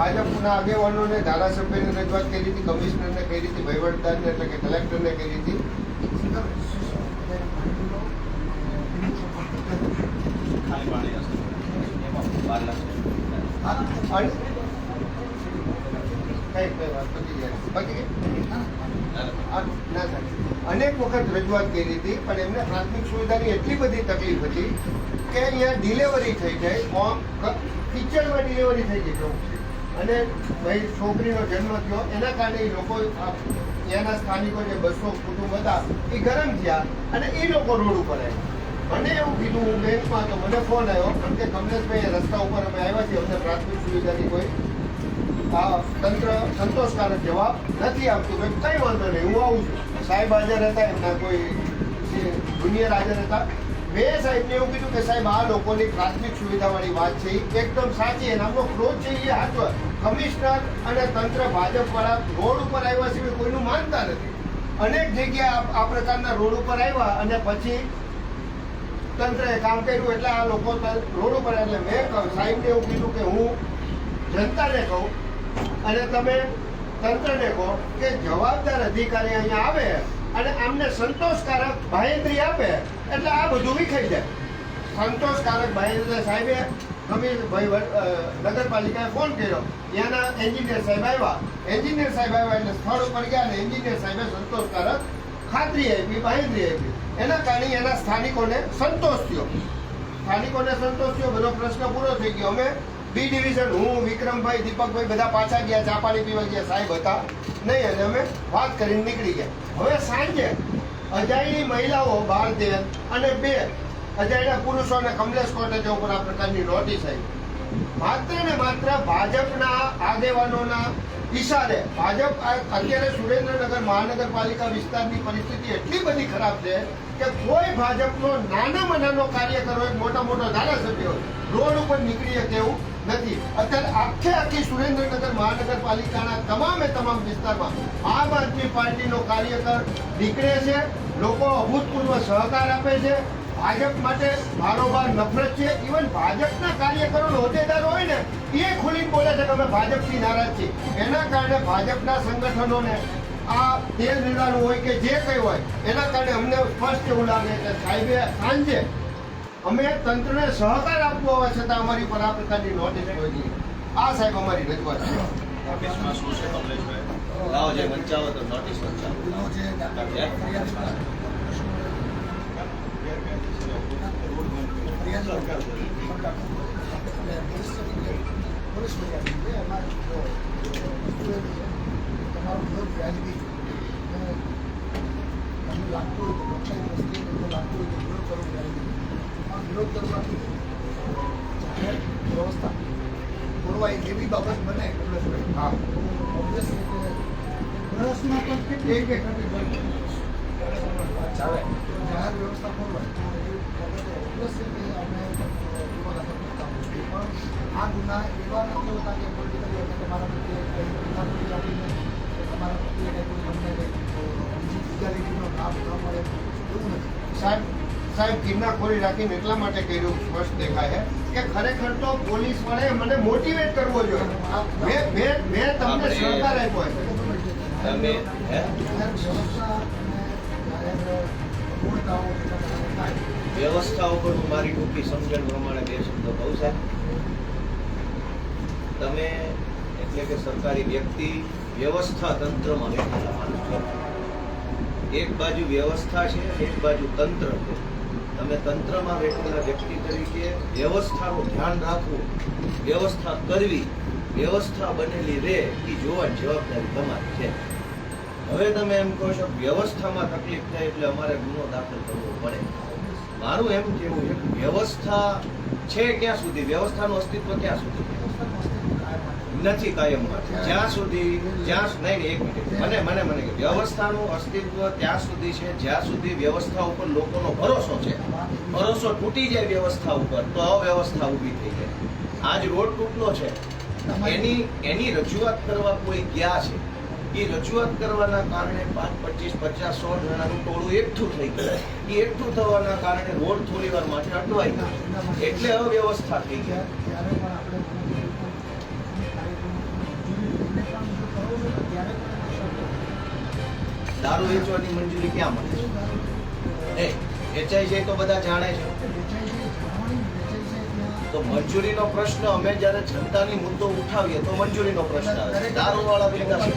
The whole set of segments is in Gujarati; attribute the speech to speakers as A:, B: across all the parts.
A: ભાજપના આગેવાનોને ધારાસભ્યને રજૂઆત કરી હતી, કમિશનરને કરી હતી, વહીવટદારને એટલે કે કલેક્ટરને કરી હતી. અનેક વખત રજૂઆત કરી હતી, પણ એમને પ્રાથમિક સુવિધાની એટલી બધી તકલીફ હતી કે અહીંયા ડિલિવરી થઈ જાય ફોર્મ કિચનમાં ડિલિવરી થઈ જાય અને ભાઈ છોકરીનો જન્મ થયો, એના કારણે એ લોકો ત્યાંના સ્થાનિકો જે બસો કુટુંબ હતા એ ગરમ થયા અને એ લોકો રોડ ઉપર આવ્યા. મને એવું કીધું, હું બેંકમાં તો મને ફોન આવ્યો કારણ કે કમલેશભાઈ રસ્તા ઉપર અમે આવ્યા છીએ, અમને પ્રાથમિક સુવિધાની કોઈ આ તંત્ર સંતોષકારક જવાબ નથી આપતું. કે કંઈ વાંધો નહીં, હું આવું છું. સાહેબ હાજર હતા, એમના કોઈ જુનિયર હાજર હતા. મેં સાહેબને એવું કીધું કે સાહેબ, આ લોકોની પ્રાથમિક સુવિધાવાળી વાત છે એકદમ સાચી અને આમનો ક્રોધ છે એ હાચો કમિશનર અને તંત્ર ભાજપવાળા રોડ ઉપર આવ્યા સિવાય કોઈનું માનતા નથી. અનેક જગ્યાએ આ- પ્રકારના રોડ ઉપર આવ્યા અને પછી તંત્રએ કામ કર્યું એટલે આ લોકો રોડ ઉપર એટલે મેં કહ્યું, સાહેબને એવું કીધું કે હું જનતાને કહું અને તમે તંત્રને કહો કે જવાબદાર અધિકારી અહીંયા આવે અને આમને સંતોષકારક બાહેંધરી આપે. એટલે આ બધું વિખાઈ જાય સંતોષકારક બાહેંધરી સાહેબે કમિશ ભાઈ નગરપાલિકાએ ફોન કર્યો. ત્યાંના એન્જિનિયર સાહેબ આવ્યા. એન્જિનિયર સાહેબ આવ્યા એટલે સ્થળ ઉપર ગયા અને એન્જિનિયર સાહેબે સંતોષકારક ખાતરી આપી માહિતી આપી. એના કારણે એના સ્થાનિકોને સંતોષ થયો. સ્થાનિકોને સંતોષ થયો, બધો પ્રશ્ન પૂરો થઈ ગયો. અમે બી ડિવિઝન હું, વિક્રમભાઈ, દીપકભાઈ બધા પાછા ગયા, ચા પાણી પીવા ગયા, સાહેબ હતા. નહીં, અને અમે વાત કરીને નીકળી ગયા. હવે સાંજે અજાયની મહિલાઓ બાર તેર અને બે અજાયણા પુરુષો અને કમલેશ કોટેજ ઉપર આ પ્રકારની નોટિસ આવી માત્ર ને માત્ર ભાજપના આગેવાનોના ઈશારે ભાજપ અત્યારે સુરેન્દ્રનગર મહાનગરપાલિકા વિસ્તારની પરિસ્થિતિ એટલી બધી ખરાબ છે કે કોઈ ભાજપનો નાનામાં નાનો કાર્યકર હોય મોટા મોટો ધારાસભ્ય હોય, રોડ ઉપર નીકળી શકે એવું નથી. અત્યારે આખે આખી સુરેન્દ્રનગર મહાનગરપાલિકાના તમામે તમામ વિસ્તારમાં આમ આદમી પાર્ટીનો કાર્યકર નીકળે છે, લોકો અભૂતપૂર્વ સહકાર આપે છે ભાજપ માટે બારોબાર નફરત છે. ઇવન ભાજપના કાર્યકરો હોદ્દેદાર હોય ને એ ખુલીને બોલે છે કે અમે ભાજપથી નારાજ છીએ. એના કારણે ભાજપના સંગઠનોને આ તેલ રેડાનું હોય કે જે કંઈ હોય એના કારણે અમને સ્પષ્ટ એવું લાગે કે સાહેબે સાંજે અમે તંત્રને સહકાર આપવો હોવા છતાં અમારી પર આ પ્રકારની નોટિસ છે આ સાહેબ અમારી રજૂઆત છે.
B: લાવો જે વંચાવો તો નોટિસ વંચાવો.
C: તમારો વિરોધ વ્યાજબી તમને લાગતું હોય તો લોકશાહી દ્રષ્ટિએ લાગતું હોય તો વિરોધ કરવો વ્યાજબી વિરોધ કરવાથી જાહેર વ્યવસ્થા પૂરવાય એવી બાબત બને કમલેશભાઈ
A: હા
C: ઓબ્વિયસ રીતે વર્ષમાં પણ ચાલે જાહેર વ્યવસ્થા પૂરવાય અમે આ ગુના એવા નથી હોતા કે પોલિટિકલી અમે તમારા પ્રત્યે આપીને તમારા પ્રત્યે કંઈ તમને બીજી લીગાલિટીનો લાભ ન મળે એવું નથી
A: સાહેબ સાહેબ કિન્નાખોરી રાખીને એટલા માટે કર્યું સ્પષ્ટ દેખાય કે ખરેખર તો પોલીસ મને મોટિવેટ કરવો જોઈએ. મેં મેં મેં તમને સહકાર આપ્યો છે.
B: તમે હે?
C: વ્યવસ્થા
B: ઉપર હું મારી ટૂંકી સમજણ પ્રમાણે બે શબ્દો કહું સાહેબ. તમે એટલે કે સરકારી વ્યક્તિ વ્યવસ્થા તંત્રમાં બેઠેલા માણસ છો. એક બાજુ વ્યવસ્થા છે, એક બાજુ તંત્ર છે. તમે તંત્રમાં બેઠેલા વ્યક્તિ તરીકે વ્યવસ્થાનું ધ્યાન રાખવું, વ્યવસ્થા કરવી, વ્યવસ્થા બનેલી રહે, એ જોવાની જવાબદારી તમારી છે. હવે તમે એમ કહો છો વ્યવસ્થામાં તકલીફ થાય એટલે અમારે ગુનો દાખલ કરવો પડે. મારું એમ કેવું છે વ્યવસ્થા છે ક્યાં સુધી? વ્યવસ્થાનું અસ્તિત્વ ક્યાં સુધી? નથી કાયમ માટે. જ્યાં સુધી, જ્યાં નહીં એક મિનિટ. મને મને મને વ્યવસ્થાનું અસ્તિત્વ ત્યાં સુધી છે. જ્યાં સુધી વ્યવસ્થા ઉપર લોકોનો ભરોસો છે. ભરોસો તૂટી જાય વ્યવસ્થા ઉપર, તો અવ્યવસ્થા ઊભી થઈ જાય. આજ રોડ તૂટલો છે. એની એની રજૂઆત કરવા કોઈ ગયા છે?
D: એ રજૂઆત કરવાના કારણે પાંચ પચીસ પચાસ સો જણાનું ટોળું એકઠું થઈ ગયું. એ એકઠું થવાના કારણે રોડ થોડી વાર માટે અટવાઈ ગયો. એટલે અવ્યવસ્થા થઈ
C: શરતો.
D: દારૂ વેચવાની મંજૂરી ક્યાં મળે? છે એ વેચાય છે તો બધા જાણે છે. તો મંજૂરીનો પ્રશ્ન અમે જ્યારે જનતાની મુદ્દો ઉઠાવીએ તો મંજૂરીનો પ્રશ્ન આવે દારૂ વાળા ભેગા છે?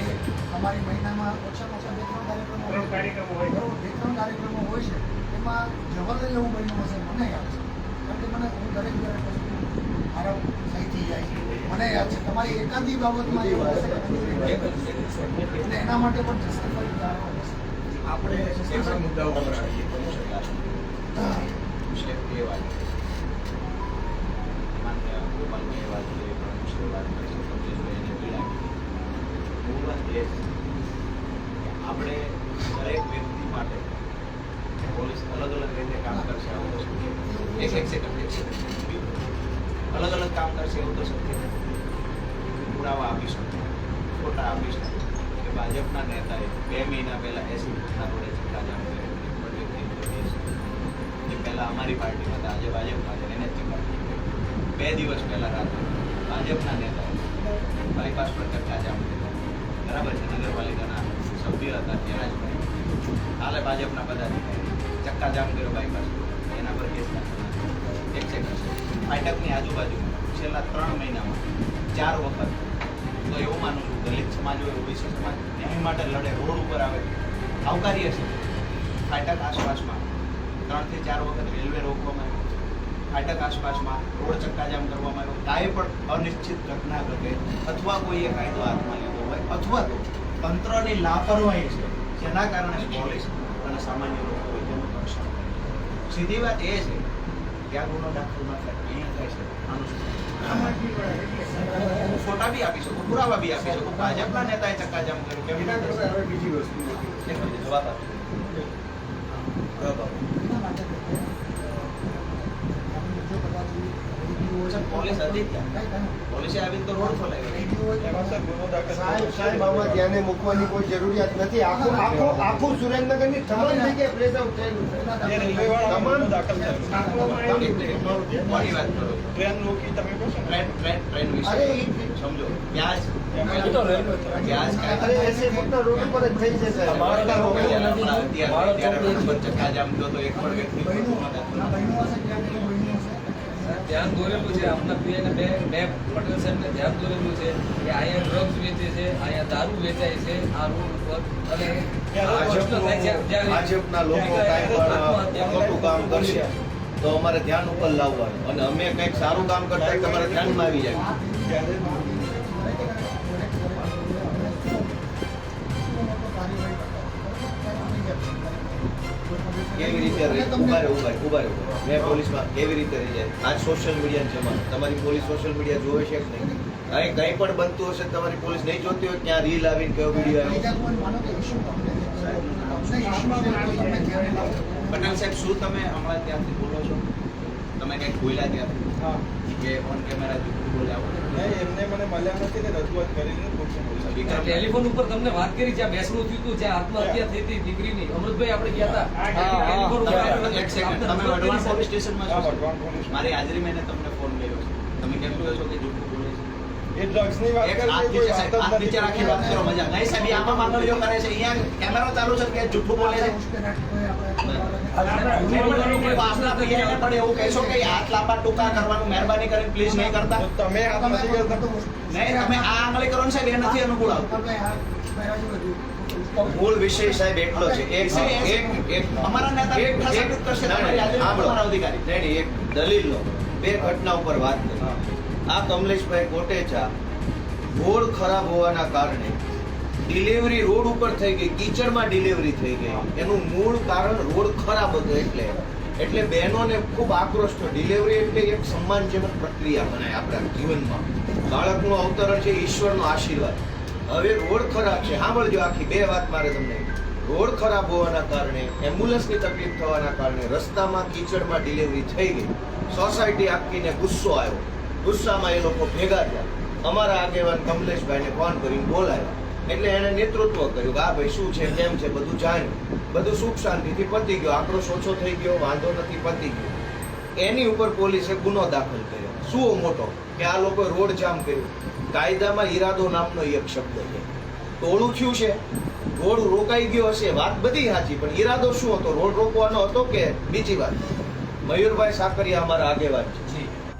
E: છે
F: તમારી
C: મહિનામાં ઓછામાં ઓછા બે ત્રણ કાર્યક્રમો હોય.
E: હોય.
C: બરોબર, બે ત્રણ કાર્યક્રમો હોય છે. એમાં જવાબદારી એવું બન્યું હશે મને યાદ છે. કારણ કે મને હું દરેક સહીથી જાય મને યાદ છે તમારી એકાદી બાબતમાં એના માટે પણ
D: આપણે એવા મુદ્દાઓ પર આવીએ વિષય માન્ય ગોપાલભાઈ વાત કરી પ્રમુખ વાત કરી કમલેશભાઈ એને પીડા મૂળ વાત એ આપણે દરેક વ્યક્તિ માટે પોલીસ અલગ અલગ રીતે કામ કરશે. એક એક સેકન્ડ શક્ય નથી. પુરાવા આપી શકે, ફોટા આપી શકે, કે ભાજપના નેતાએ બે મહિના પહેલાં એસી પણ વ્યક્તિનો કેસ જે પહેલા અમારી પાર્ટીમાં હતા, આજે ભાજપમાં છે, એને કર્યો બે દિવસ પહેલાં રાત્રે ભાજપના નેતાએ બાયપાસ પર ચક્કાજામ કર્યો બરાબર છે, નગરપાલિકાના સભ્ય હતા તેના જ કાલે ભાજપના પદાધિકારી ચક્કાજામ કર્યો બાયપાસ એના પર કેસ. એક સેકન્ડ ફાટકની આજુબાજુમાં છેલ્લા ત્રણ મહિનામાં ચાર વખત. તો એવું માનું છું, દલિત સમાજ હોય, ઓબીસી સમાજ ન્યાય માટે લડે, રોડ ઉપર આવે. આવકાર્ય છે ફાટક આસપાસમાં ત્રણથી ચાર વખત રેલવે રોકવામાં આવ્યો. ફાટક આસપાસમાં રોડ ચક્કાજામ કરવામાં આવ્યો. કાંઈ પણ અનિશ્ચિત ઘટના ઘટે અથવા કોઈએ કાયદો હાથમાં લીધો હોય અથવા તો તંત્રની લાપરવાહી છે, જેના કારણે પોલીસ અને સામાન્ય લોકો તેનું રક્ષણ સીધી વાત એ છે કે આ ગુનો દાખલ થાય અહીંયા થાય છે હું ફોટા બી આપી શકું પુરાવા બી આપી શકું. ભાજપના નેતાએ ચક્કાજામ કર્યું. કેવી રીતે
B: બીજી વસ્તુ
D: જવાબ આપો. બરાબર.
C: એના માટે થઈને, અ, આપણે જો કદાચ રેડિયો
D: પોલીસ હતી ત્યાં.
C: કાંઈ કાંઈ.
D: પોલીસે આવીને તો રોડ ખોલાવ્યો
C: રેડિયો હોય તો
B: સાહેબ સાહેબ આમાં ધ્યાને મૂકવાની કોઈ જરૂરિયાત નથી આખું આખું આખું સુરેન્દ્રનગરની તમામ જગ્યાએ પ્રેસ આઉટ થયેલું છે તમામ
E: નાખવામાં
D: એક મિનિટ. મોટી
G: ટ્રેન રોકી તમે કહો
D: ટ્રેન ટ્રેન ટ્રેન વિશે સમજો વ્યાજ
F: એ તો રેલવે ટ્રેન.
D: વ્યાજ
B: અરે
D: કાંઈ
B: એસે ફક્ત રોડ ઉપર જ
F: ધ્યાન દોરેલું છે. આપણા પીએને બે બે પટેલ સાહેબને ધ્યાન દોરેલું છે કે અહીંયા ડ્રગ્સ વેચે છે અહીંયા દારૂ વેચાય છે. આ રોડ ઉપર. અને
D: ભાજપનું- લોકો ખોટું કામ કરશે તો અમારે ધ્યાન ઉપર લાવવાનું. અને અમે કંઈક સારું કામ કરતા તમારે ધ્યાનમાં આવી જાય. કેવી રીતે ઊભા રહે ઊભા ઊભા રહે, મેં પોલીસમાં કેવી રીતે રહી જાય? આજ સોશિયલ મીડિયા જમાનો તમારી પોલીસ સોશિયલ મીડિયા જોવે છે કે નહીં? અહીં કંઈ પણ બનતું હશે તમારી પોલીસ નહીં જોતી હોય ક્યાં રીલ આવીને કયો વીડિયો આવ્યો. પટેલ સાહેબ શું તમે હમણાં ત્યાંથી બોલો છો? તમે કંઈક બોલ્યા ત્યાંથી?
G: હા.
D: કે ઓન કેમેરા બોલ્યા
G: નહીં એમને મને મળ્યા નથી ને રજૂઆત કરીને પૂછો
D: વિક્રમ-
F: ટેલિફોન ઉપર તમને વાત કરી જ્યાં બેસણું થયું હતું જ્યાં આત્મહત્યા થઈ હતી દીકરીની. અમૃતભાઈ આપણે ગયા હતા.
E: હા, હા,
F: ટેલિફોન ઉપર
D: એક સેકન્ડ તમે
F: નંબર
D: પોલીસ સ્ટેશનમાં છો? મારી હાજરી મેં તમને ફોન કર્યો. છે તમે કેમ કહો છો કે
G: એ ડ્રગ્સની વાત કરે છે કોઈ વાત જ
D: નથી રાખી વાત કરો મજા. નહીં સાહેબ આમાં માંગણીઓ કરે છે. અહીંયા કેમેરો ચાલુ છે કે જુઠ્ઠું બોલે છે? પણ એવું કહેશો કે હાથ લાંબા ટૂંકા કરવાનું મહેરબાની કરીને પ્લીઝ નહીં કરતા.
G: તમે હાથ નથી કરતા.
D: નહીં તમે આ આંગળી કરો ને સાહેબ એ નથી અનુકૂળ આવતું. મૂળ વિષય સાહેબ એટલો છે. એક એક એક અમારા નેતા
G: એક-
D: કરશે તમારી અધિકારી.
B: એક દલીલનો. બે ઘટના ઉપર વાત કરી. આ કમલેશભાઈ કોટેચા રોડ ખરાબ હોવાના કારણે ડિલિવરી રોડ ઉપર થઈ ગઈ, કિચડમાં ડિલિવરી થઈ ગઈ. એનું મૂળ કારણ રોડ ખરાબ હતો એટલે. એટલે બહેનોને ખૂબ આક્રોશ થયો. ડિલિવરી એટલે એક સન્માનજનક પ્રક્રિયા ગણાય આપણા જીવનમાં. બાળકનું અવતરણ છે, ઈશ્વરનો આશીર્વાદ. હવે રોડ ખરાબ છે. સાંભળજો આખી બે વાત મારે તમને. રોડ ખરાબ હોવાના કારણે, એમ્બ્યુલન્સની તકલીફ થવાના કારણે રસ્તામાં, કીચડમાં ડિલિવરી થઈ ગઈ. સોસાયટી આખીને ગુસ્સો આવ્યો. ગુસ્સામાં એ લોકો ભેગા થયા. અમારા આગેવાન કમલેશભાઈને ફોન કરીને બોલાવ્યા એટલે એણે નેતૃત્વ કર્યું કે આ ભાઈ શું છે, કેમ છે, બધું જાણ્યું. બધું સુખ શાંતિથી પતી ગયો. આક્રોશ ઓછો થઈ ગયો, વાંધો નથી, પતી ગયો. એની ઉપર પોલીસે ગુનો દાખલ કર્યો. શું મોટો, કે આ લોકોએ રોડ જામ કર્યું. કાયદામાં ઈરાદો નામનો એક શબ્દ છે. ટોળું થયું છે. રોડ રોકાઈ ગયો હશે, વાત બધી સાચી, પણ ઈરાદો શું હતો? રોડ રોકવાનો હતો કે બીજી વાત? મયુરભાઈ સાકરિયા અમારા આગેવાન છે.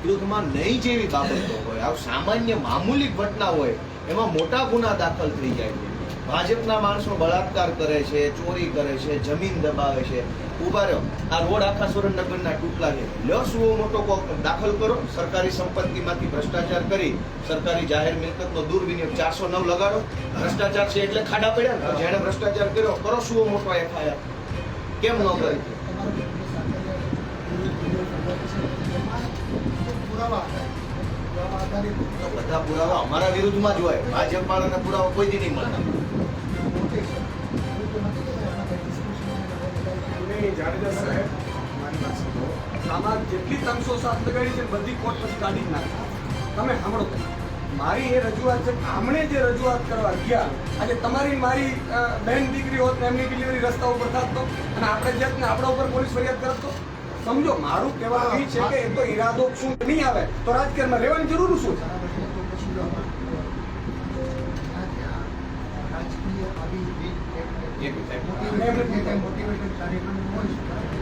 B: વિરુદ્ધમાં નહીં જેવી બાબતો હોય આ સામાન્ય મામૂલી ઘટના હોય, એમાં મોટા ગુના દાખલ થઈ જાય છે. ભાજપના માણસો બળાત્કાર કરે છે, ચોરી કરે છે, જમીન દબાવે છે. ઊભા રહ્યો આ રોડ આખા સુરેન્દ્રનગરના તૂટલા છે. શું મોટો દાખલ કરો? સરકારી સંપત્તિમાંથી ભ્રષ્ટાચાર કરી, સરકારી જાહેર મિલકતનો દુર્વિનિયોગ ચારસો નવ લગાડો. ભ્રષ્ટાચાર છે એટલે ખાડા પડ્યા જેણે ભ્રષ્ટાચાર કર્યો, કરો, શું મોટો એફઆઈઆર. કેમ ન કરી? બધા પુરાવા અમારા વિરુદ્ધમાં જ હોય. ભાજપ વાળાના પુરાવા કોઈ દી નહીં મળતા.
H: આમાં જેટલી ત્રણસો સાત લગાડી છે બધી કોર્ટ પછી કાઢી જ નાખી. તમે સાંભળો. મારી એ રજૂઆત છે આમણે જે રજૂઆત કરવા ગયા, આજે તમારી મારી બેન દીકરી હોત એમની ડિલિવરી રસ્તા ઉપર થાત અને આપણે જેત ને આપણા ઉપર પોલીસ ફરિયાદ કરત સમજો મારું કહેવાનું એ છે કે એ તો ઈરાદો શું નહીં આવે. તો રાજકારણમાં રહેવાની જરૂર શું છે?
C: એક- મોટિવેશન કાર્યક્રમ હોય છે બરાબર?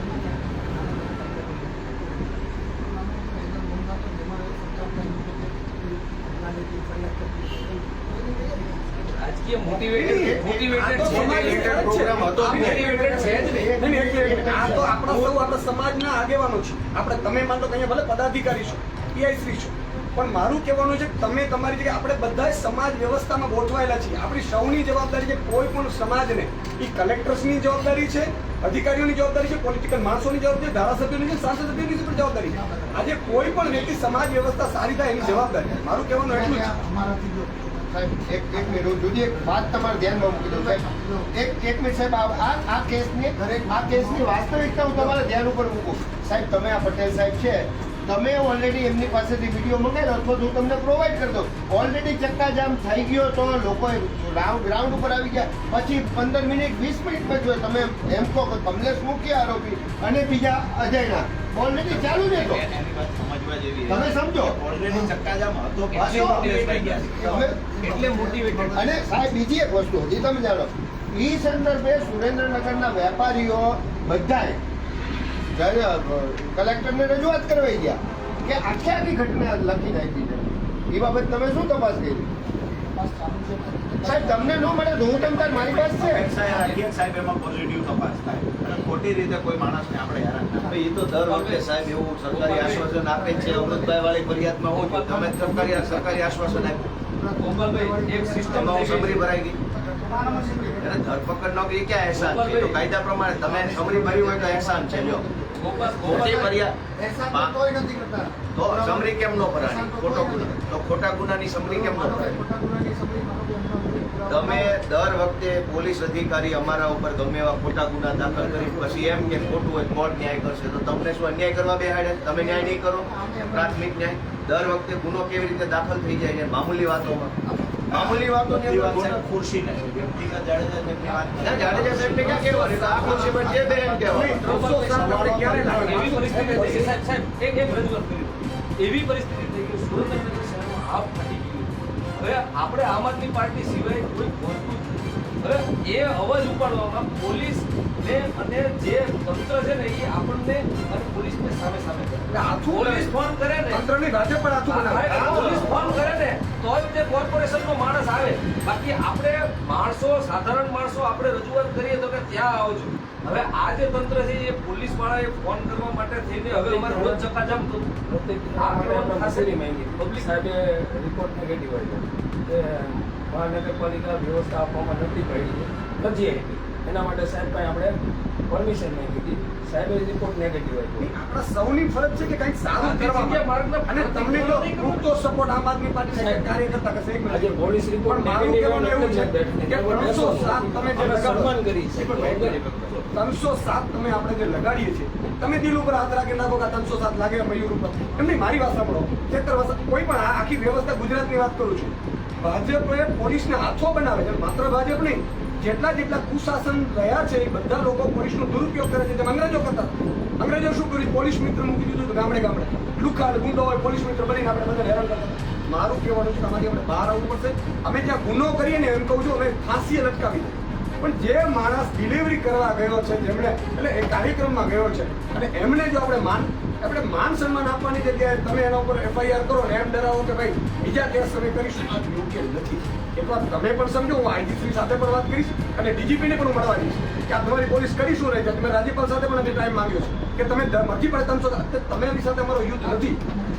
C: એના મનમાં તો જેમાં સરકારના નાની ફરિયાદ કરતી હોય, એની તૈયારી છે.
F: રાજકીય મોટિવેટેડ મોટિવેટેડ
H: આ તો
F: છે
H: સમાજ
F: જ નહીં.
B: પ્રોગ્રામ હતો.
F: મોટિવેટેડ છે જ નહીં.
H: નહીં, નહીં, એટલે એટલે આ તો આપણા સૌ આપણા સમાજના આગેવાનો છે. આપણે તમે માનો કે અહીંયા ભલે પદાધિકારી છો પીઆઈ છો પણ મારું કહેવાનું છે કે તમે તમારી જગ્યાએ આપણે બધા સમાજ વ્યવસ્થામાં ગોઠવાયેલા છીએ. આપણી સૌની જવાબદારી છે કોઈ પણ સમાજને. એ કલેક્ટર્સની જવાબદારી છે અધિકારીઓની જવાબદારી છે પોલિટિકલ માણસોની જવાબદારી ધારાસભ્યોની છે સાંસદ સભ્યોની પણ જવાબદારી છે. આજે કોઈ પણ વ્યક્તિ સમાજ વ્યવસ્થા સારી થાય એની જવાબદારી. મારું કહેવાનું એટલું જો
A: સાહેબ, એક એક મિનિટ, હું જુદી એક વાત તમારે ધ્યાનમાં મૂકી દઉં, સાહેબ. એક એક મિનિટ, સાહેબ, આ આ- કેસની આ કેસની વાસ્તવિકતા હું તમારા ધ્યાન ઉપર મૂકું. સાહેબ, તમે આ પટેલ સાહેબ છે. તમે ઓલરેડી એમની પાસેથી વીડિયો મંગાવ્યો, અથવા હું તમને પ્રોવાઈડ કરી દઉં. ઓલરેડી ચક્કાજામ થઈ ગયો તો લોકો રાઉન્ડ ગ્રાઉન્ડ ઉપર આવી ગયા. પછી પંદર મિનિટ, વીસ મિનિટમાં જો તમે એમ કહો કમલેશ મુખ્ય આરોપી અને બીજા અજયના. ઓલરેડી ચાલુ જ હતો. તમે સમજો. અને સાહેબ બીજી એક વસ્તુ હજી તમે જાણો. એ સંદર્ભે સુરેન્દ્રનગરના વેપારીઓ બધાએ કલેક્ટરને રજૂઆત કરવાઈ ગયા કે આખી આખી ઘટના લખી નાખી છે. એ બાબત તમે શું તપાસ કરી? સાહેબ તમને ન મળે તો હું તમ તાર મારી પાસે છે.
D: સાહેબ સાહેબ એમાં પોઝિટિવ તપાસ થાય. અને ખોટી રીતે કોઈ માણસને આપણે હેરાન ના
B: એ તો દર વખતે સાહેબ એવું સરકારી આશ્વાસન આપે છે અમૃતભાઈ વાળી ફરિયાદમાં હોય તમે સરકારી સરકારી આશ્વાસન આપ્યું.
F: એક સિસ્ટમ
B: સમરી ભરાઈ ગઈ. ધરપકડ નો એ ક્યાં અહેસાન છે? તો કાયદા પ્રમાણે તમે સમરી ભરી હોય તો એહસાન છે
C: તો
B: સમરી કેમ નો ભરાય ખોટો ગુનો તો ખોટા ગુનાની સમરી કેમ નો ભરાય
C: ખોટા ગુનાની સમરી માનો કે એમનો વિરોધ પુરાવા-
B: તમે દર વખતે પોલીસ અધિકારી અમારા ઉપર ગમે એવા ખોટા ગુના દાખલ કરી પછી એમ કે ખોટું હોય કોર્ટ ન્યાય કરશે. તો તમને શું અન્યાય કરવા બેહાડે? તમે ન્યાય નહીં કરો? પ્રાથમિક ન્યાય. દર વખતે ગુનો કેવી રીતે દાખલ થઈ જાય છે મામૂલી વાતોમાં? મામૂલી
D: વાત ખુરશી ને વ્યક્તિગત જાડેજા સાહેબની વાત
B: ના, ક્યાં કહેવાનું? એ આ ખુરશી પર જે બેન કહેવાનું.
F: ગોપાલભાઈ સાહેબ, આપણે ક્યારે લાગે? એવી પરિસ્થિતિ થઈ ગઈ. હવે આપણે આમ આદમી પાર્ટી સિવાય કોઈ પહોંચતું હવે એ અવાજ ઉપાડવામાં પોલીસ ને અને જે તંત્ર છે ને એ આપણને અને પોલીસને સામે સામે કરે. પોલીસ ફોન કરે ને.
H: તંત્રની સાથે પણ આથું બનાવે.
F: પોલીસ ફોન કરે ને તો જ તે કોર્પોરેશનનો માણસ આવે. બાકી આપણે માણસો સાધારણ માણસો આપણે રજૂઆત કરીએ તો કે ત્યાં આવજો. હવે આ જે તંત્ર છે એ પોલીસ વાળાએ ફોન કરવા માટે થઈને હવે અમારે રોજ ચકાજામ નહીં પબ્લિક
I: સાહેબે રિપોર્ટ નેગેટિવ આવ્યો કે મહાનગરપાલિકા વ્યવસ્થા આપવામાં નથી પડી નથી એના માટે સાહેબ પાસે આપણે પરમિશન નહીં દીધી સાહેબ એ રિપોર્ટ નેગેટિવ આવ્યો
H: આપણા સૌની ફરજ છે કે કંઈક સારું કરવા અને તમને જો પૂરતો સપોર્ટ આમ આદમી પાર્ટી
F: સાહેબ.
H: કાર્યકર્તા એક
I: આજે પોલીસ રિપોર્ટ
H: નેગેટિવ એવું છે કે
I: એટલે
H: ત્રણસો સાત તમે જે
I: સન્માન કરી છે.
H: ત્રણસો સાત તમે આપણે જે લગાડીએ છીએ, તમે દિલ ઉપર હાથ રાખી નાખો કે ત્રણસો સાત લાગે મયુર ઉપર. એમની મારી વાત સાંભળો. વસા- કોઈ પણ આખી વ્યવસ્થા ગુજરાતની વાત કરું છું. ભાજપે પોલીસને હાથો બનાવે છે, માત્ર ભાજપ નહીં, જેટલા જેટલા કુશાસન રહ્યા છે, એ બધા લોકો પોલીસનો દુરુપયોગ કરે છે. જેમ અંગ્રેજો કરતા અંગ્રેજો શું કર્યું? પોલીસ મિત્ર મૂકી દીધું ગામડે ગામડે. લુખા ગુંડો હોય, પોલીસ મિત્ર બનીને આપણે બધા હેરાન કરતા. મારું કહેવાનું છે કે આપણે બહાર આવવું પડશે. અમે ત્યાં ગુનો કરીએ ને એમ કહું છું, અમે ફાંસીએ લટકાવી દઈએ. પણ જે માણસ ડિલિવરી કરવા ગયો છે, જેમણે એટલે એ કાર્યક્રમમાં ગયો છે, અને એમને જો આપણે માન આપણે માન સન્માન આપવાની જગ્યાએ તમે એના ઉપર એફઆઈઆર કરો ને એમ ડરાવો કે ભાઈ, બીજા કેસ અમે કરીશું. આ યોગ્ય નથી. એક વાત તમે પણ સમજો, હું આઈજીશ્રી સાથે પણ વાત કરીશ અને ડીજીપીને પણ મળવા જઈશ કે આ તમારી પોલીસ કરી શું રહી છે? તમે રાજ્યપાલ સાથે પણ અમે ટાઈમ માંગ્યો છે કે તમે નથી પડે ત્રણસો તમે એની સાથે અમારો યુદ્ધ નથી.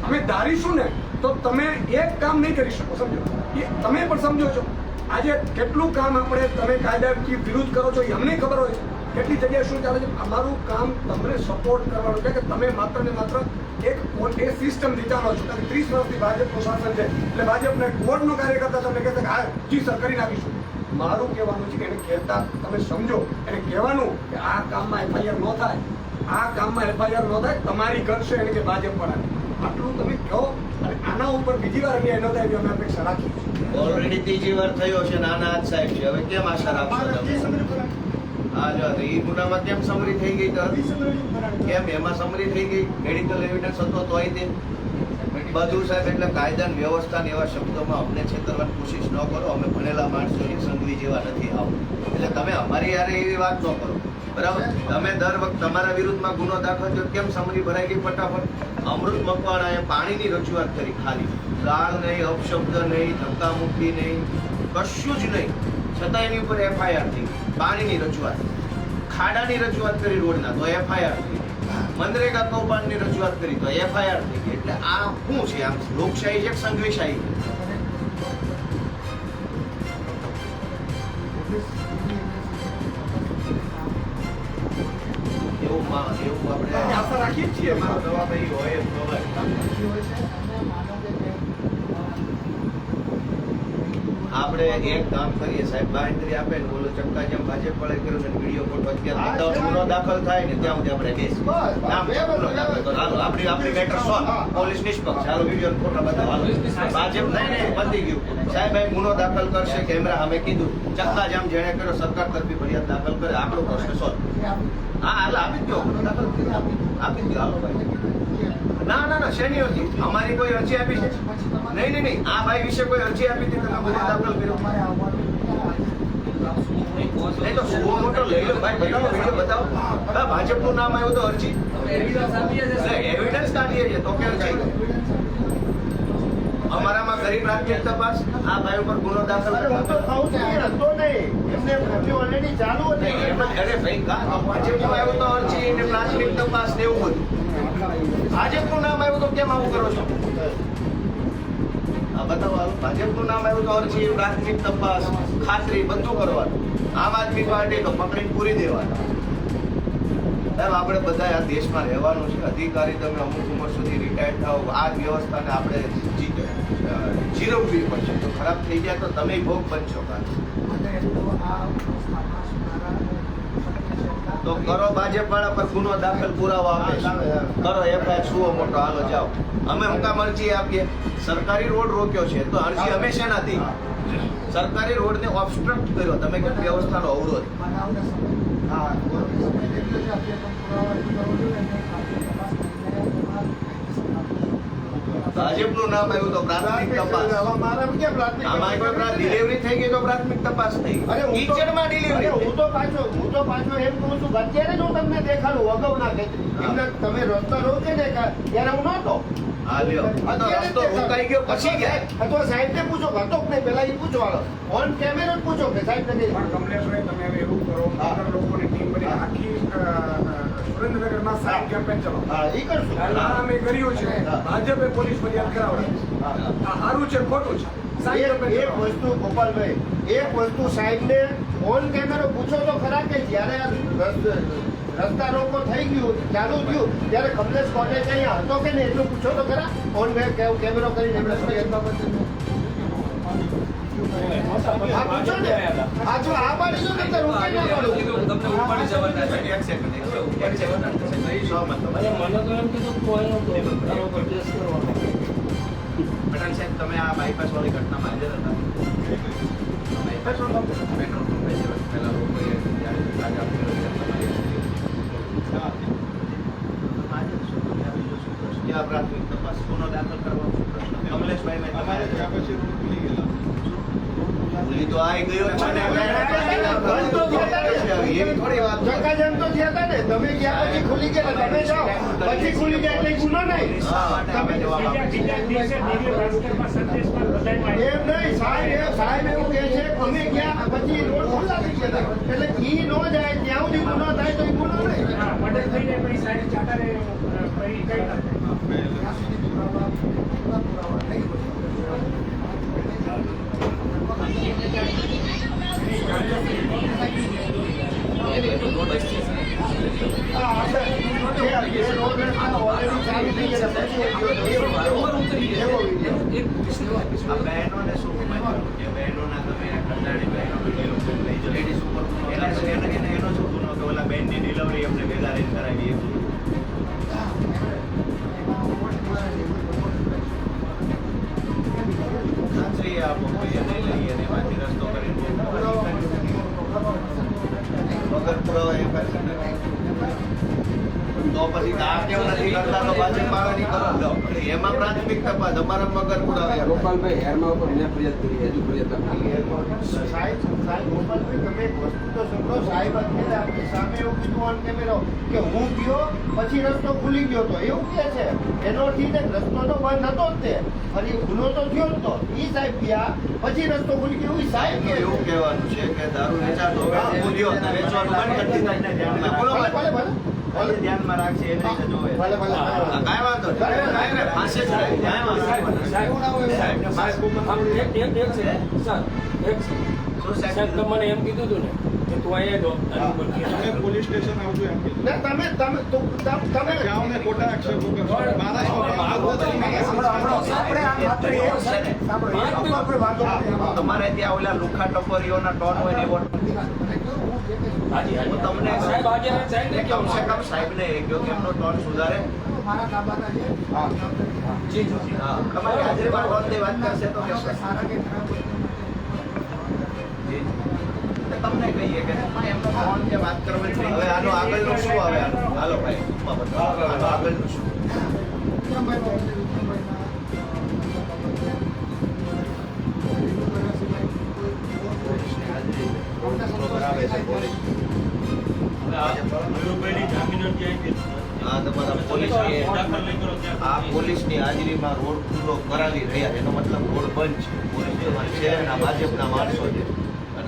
H: અમે ધારીશું ને, તો તમે એક કામ નહીં કરી શકો, સમજો. એ તમે પણ સમજો છો. આજે કેટલું કામ આપણે તમે કાયદાથી વિરુદ્ધ કરો છો એ અમને ખબર હોય. કેટલી જગ્યાએ શું ચાલે છે? અમારું કામ તમને સપોર્ટ કરવાનું છે કે તમે માત્ર ને માત્ર એક એ સિસ્ટમથી ચાલો છો. કારણ ત્રીસ વર્ષથી ભાજપનું શાસન છે. એટલે ભાજપને કોર્ટનો કાર્યકર્તા તમને કહેતા કે, હા, જી સર, કરી નાખીશું. મારું કહેવાનું છે કે એને કહેતા તમે સમજો. એને કહેવાનું કે, આ કામમાં એફઆઈઆર ન થાય. આ કામમાં એફઆઈઆર ન થાય. તમારી કરશે એને કે ભાજપ પણ આટલું તમે કહો. અને આના ઉપર બીજી વાર અન્યાય ન થાય એવી અમે અપેક્ષા છીએ.
B: ઓલરેડી ત્રીજી વાર થયો છે નાના હાથ સાહેબ છે. હવે કેમ આશા રાખશો તમે? હા જો તો ગુનામાં કેમ સમરી થઈ ગઈ કેમ? એમાં સમરી થઈ ગઈ? મેડિકલ એવિડન્સ હતો તોય તે. બધું સાહેબ એટલે કાયદા વ્યવસ્થા એવા શબ્દોમાં અમને છેતરવાની કોશિશ ન કરો. અમે ભણેલા માણસો સંઘવી જેવા નથી આવો. એટલે તમે અમારી યારે એવી વાત ન કરો. બરાબર? તમે દર વખત તમારા વિરુદ્ધમાં ગુનો દાખલ થયો કેમ સમરી ભરાઈ ગઈ ફટાફટ? અમૃત મકવાણાએ પાણીની રજૂઆત કરી ખાલી. ગાળ નહીં અપશબ્દ નહીં ધક્કા મુક્કી નહીં કશું જ નહીં. છતાં એની ઉપર એફઆઈઆર થઈ પાણીની રજૂઆત. ખાડાની રજૂઆત કરી રોડના તો એફઆઈઆર થઈ મનરેગા કૌભાંડની રજૂઆત કરી તો એફઆઈઆર થઈ એટલે આ શું છે? આમ લોકશાહી છે સંઘવીશાહી એવું એવું આપણે
H: આશા રાખીએ છીએ.
D: એમાં દવા ભાઈ હોય જ ખબર.
C: હોય છે અને માનો કે બે
B: આપણે એક કામ કરીએ સાહેબ બાંહેધરી આપે ને બોલો ચક્કા જેમ ભાજપ પડે કર્યું ને વીડિયો ફોટો અત્યારે ગુનો દાખલ થાય ને ત્યાં સુધી આપણે. હાલો, આપણી આપણી મેટર સોલ્વ પોલીસ નિષ્પક્ષ. ચાલો વીડિયો ને ફોટો બધા. ભાજપ નહીં ને પતી ગયું. સાહેબ ભાઈ ગુનો દાખલ કરશે કેમેરા અમે કીધું. ચક્કા જેમ જેણે કર્યો સરકાર તરફી ફરિયાદ દાખલ કરે. આપણો પ્રશ્ન સોલ્વ હા આપી દો. આપી દો હાલો ભાઈ ના ના ના શેની અરજી? અમારી કોઈ અરજી આપી છે? નહીં નહીં નહીં આ ભાઈ વિશે કોઈ અરજી આપી હતી તમે ગુનો દાખલ કર્યો. તો સુવો મોટો લઈ લો ભાઈ બતાવો વીડિયો બતાવો. ભાજપનું નામ આવ્યું તો અરજી. એટલે. એવિડન્સ કાઢીએ છીએ તો કે અરજી? અમારામાં ગરીબ પ્રાથમિક તપાસ આ ભાઈ ઉપર ગુનો દાખલ
A: હતો નહીં. એમને એમની ઓલરેડી ચાલુ હતી
B: એમ જ- અરે ભાઈ કા? તો ભાજપનું આવ્યું તો અરજી એને પ્રાથમિક તપાસ ને એવું બધું? ભાજપનું નામ આવ્યું તો કેમ આવું કરો છો? આ બતાવો ભાજપનું નામ આવ્યું તો અરજી પ્રાથમિક તપાસ ખાતરી બધું કરવાનું. આમ આદમી પાર્ટી તો પકડી પૂરી દેવાનું. સાહેબ આપણે બધા આ દેશમાં રહેવાનું છે. અધિકારી તમે અમુક ઉંમર સુધી રિટાયર્ડ થાવ આ વ્યવસ્થાને આપણે જીરવવી પડશે તો ખરાબ થઈ જાય તો તમે ભોગ બનશો.
C: તો
B: કરો ભાજપવાળા પર ગુનો દાખલ પુરાવો આપે કરો એફઆઈઆર સુવો મોટો. હાલો જાઓ. અમે હું કામ અરજી આપીએ. સરકારી રોડ રોક્યો છે તો અરજી અમે શેનાથી? સરકારી રોડને ઓબસ્ટ્રક્ટ કર્યો. તમે કે વ્યવસ્થાનો અવરોધ.
A: હા.
B: ભાજપનું નામ આવ્યું તો પ્રાથમિક તપાસ.
A: હવે મારે પ્રાથમિક
B: આમાં કોઈ ડિલિવરી થઈ ગઈ તો પ્રાથમિક તપાસ થઈ કિચડમાં ડિલિવરી
A: હું તો પાછો હું તો પાછો એમ કહું છું અત્યારે જ હું તમને દેખાડું અગાઉ ના એમને તમે રસ્તા રહો છે ને ત્યારે હું નહોતો. ઓન કેમેરો જ પૂછો કે સાહેબ ને
H: પણ કમલેશભાઈ તમે એવું કરો લોકોની ટીમ બની આખી સુરેન્દ્રનગરમાં સાઈડ કેમ્પેન ચલો
A: હા એ કરશું
H: આ અમે કર્યું છે ભાજપે પોલીસ ફરિયાદ કરાવડે આ સારું છે ખોટું છે
A: એક. વસ્તુ ગોપાલભાઈ એક વસ્તુ સાહેબને ઓન કેમેરો પૂછો તો ખરા કે જ્યારે આ રસ- રસ્તા રોકો થઈ ગયું ચાલુ થયું ત્યારે કમલેશ કોટેજ અહીંયા હતો કે નહીં એટલું પૂછો તો ખરા ઓન કેમેરો કરીને એમણે ફરિયાદ બાબતે આ પૂછો ને આ જો આ પાડી ને તો રોકાઈ ના પાડું
F: તમને ઉપાડી જવાના છે.
B: એક સેકન્ડ
D: પટેલ સાહેબ તમે આ બાયપાસ વાળી ઘટનામાં હાજર હતા પેટ્રોલ પંપ પેટ્રોલ પંપે પહેલા લોકોએ જ્યારે રાજા ફેરવ્યા તમારી હાજર છો તમે આવી જો શું પ્રશ્ન
B: ક્યાં પ્રાથમિક તપાસ
D: કોનો દાખલ કરવાનો પ્રશ્ન કમલેશભાઈ મેં તમારે
B: ભૂલી તો આઈ ગયો થોડી વાત.
A: તો થયા હતા ને. તમે ગયા પછી ખુલી ગયા તમે જાઓ. પછી ખુલી ગયા એટલે ગુનો નહીં.
B: માટે
A: એમ નહીં. સાહેબ એ સાહેબ એવું કહે છે કે અમે ગયા પછી રોડ ખુલ્લા થઈ ગયા એટલે ઈ નો જાય ત્યાં સુધી ગુનો થાય તો ગુનો નહીં.
E: હા, મર્ડર પછી સાહેબ ચાટારે અ, કઈ
A: સાહેબ સાહેબ ગોપાલભાઈ તમે એક વસ્તુ તો સમજો સાહેબ અત્યારે આપણી સામે એવું કીધું ઓન કેમેરો કે હું ગયો પછી રસ્તો ખુલી ગયો તો એવું કહે છે એનો અર્થ ઈ છે કે રસ્તો તો બંધ હતો જ તે ફરી ગુનો તો થયો જ તો ઈ સાહેબ ગયા પછી રસ્તો ખુલી ગયો ઈ સાહેબ કહે
B: એવું કહેવાનું છે કે દારૂ વેચાતો કામ વેચવાનું બંધ કરી બોલો
A: ભલે ભલે
D: ધ્યાનમાં રાખશે એ રીતે જોવે
A: ભલે ભલે
B: કાંઈ વાંધો નહીં. નહીં, ફાંસી નહીં.
D: ફાંસ
I: આમ એક એક એક સેકન્ડ સર એક સેકન્ડ
D: શું
I: સાહેબ
D: સાહેબ
I: તમે મને એમ કીધું હતું ને કે તું અહીંયા
G: પોલીસ સ્ટેશન આવજો એમ કીધું
A: ના તમે તમે તો- તમે
G: જાઓ ને ખોટા આક્ષેપો કરો.
D: તમારે ત્યાં ઓલા લુખા ટપરીઓના ટોન હોય ને એવો હું તમને
I: સાહેબ ને સાહેબ
D: કમ સે કમ સાહેબને એ કે એમનો ટોન સુધારે.
C: મારા કાબાતા છે
I: જી જી.
D: હા તમારી હાજરીમાં ટોનની વાત કરશે તો કે
C: સારા કે ખરાબ
D: તમને કહીએ કે હા, એમનો ફોન કે વાત કરવાની.
B: હવે આનો આગળનું શું આવે આનું? હાલો ભાઈ ટૂંકમાં બતાવો. આનો આગળનું શું પોલીસની છે હાજરીમાં રોડ ખુલ્લો કરાવી રહ્યા એનો મતલબ રોડ બંધ છે પોલીસ તમારી શહેરના ભાજપના માણસો છે અને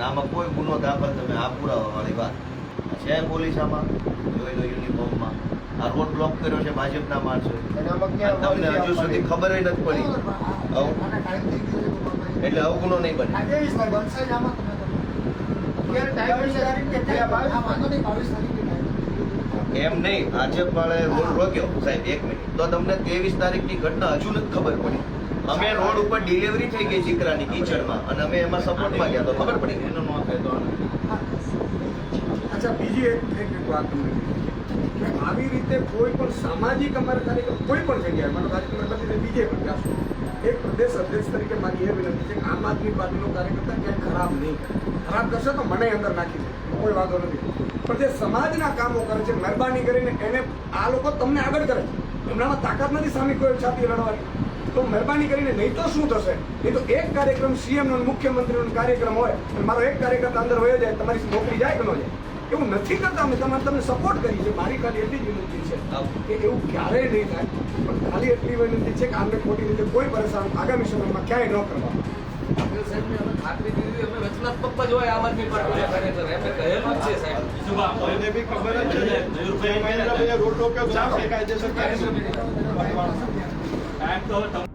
B: આમાં કોઈ ગુનો દાખલ તમે આ પુરાવાવાળી વાત. છે પોલીસ આમાં? જોઈ લો યુનિફોર્મમાં. આ રોડ બ્લોક કર્યો છે ભાજપના માણસો તમને હજુ સુધી ખબર નથી પડી. એટલે આવું ગુનો નહીં બને. એમ નહીં ભાજપ વાળાએ રોડ રોક્યો. સાહેબ એક મિનિટ. તો તમને ત્રેવીસ તારીખની ઘટના હજુ નથી ખબર પડી. અમે રોડ ઉપર ડિલિવરી થઈ ગઈ દીકરાની કિચડમાં અને અમે એમાં સપોર્ટમાં ગયા તો ખબર પડી
D: એનો નો થાય તો
H: અચ્છા બીજી એક એક વાત તમને કે આવી રીતે કોઈ પણ સામાજિક અમારે કાર્યક્રમ કોઈ પણ જગ્યાએ મારો કાર્યક્રમ બદલીને બીજે પણ એક પ્રદેશ અધ્યક્ષ તરીકે મારી એ વિનંતી છે કે આમ આદમી પાર્ટીનો કાર્યકર્તા ક્યાંય ખરાબ નહીં ખરાબ કરશે તો મને અંદર નાખી દે. કોઈ વાંધો નથી. પણ જે સમાજના કામો કરે છે મહેરબાની કરીને એને આ લોકો તમને આગળ કરે છે. એમનામાં તાકાત નથી સામે કોઈ છાતી લડવાની. તો મહેરબાની કરીને નહીં તો શું થશે? નહીં તો એક કાર્યક્રમ સીએમ નો અને મુખ્યમંત્રીનો કાર્યક્રમ હોય મારો એક કાર્યકર્તા અંદર વયો જાય તમારી નોકરી જાય કે ન જાય? એવું નથી કરતા અમે. તમારે તમને સપોર્ટ કરી છે. મારી ખાલી એટલી જ વિનંતી છે કે એવું ક્યારેય નહીં થાય. પણ ખાલી એટલી વિનંતી છે કે આમને ખોટી રીતે કોઈ પરેશાન આગામી સમયમાં ક્યાંય ન કરવા
F: પટેલ સાહેબને ખાતરી દીધી અમે રચનાત્મક જ હોય આમ આદમી પાર્ટીના કાર્યકર. એમને કહેલું જ છે સાહેબ.
G: એને બી ખબર જ છે રોડ રોક્યો કાયદેસર કાર્યક્રમ.
E: ટાઈમ તો તમે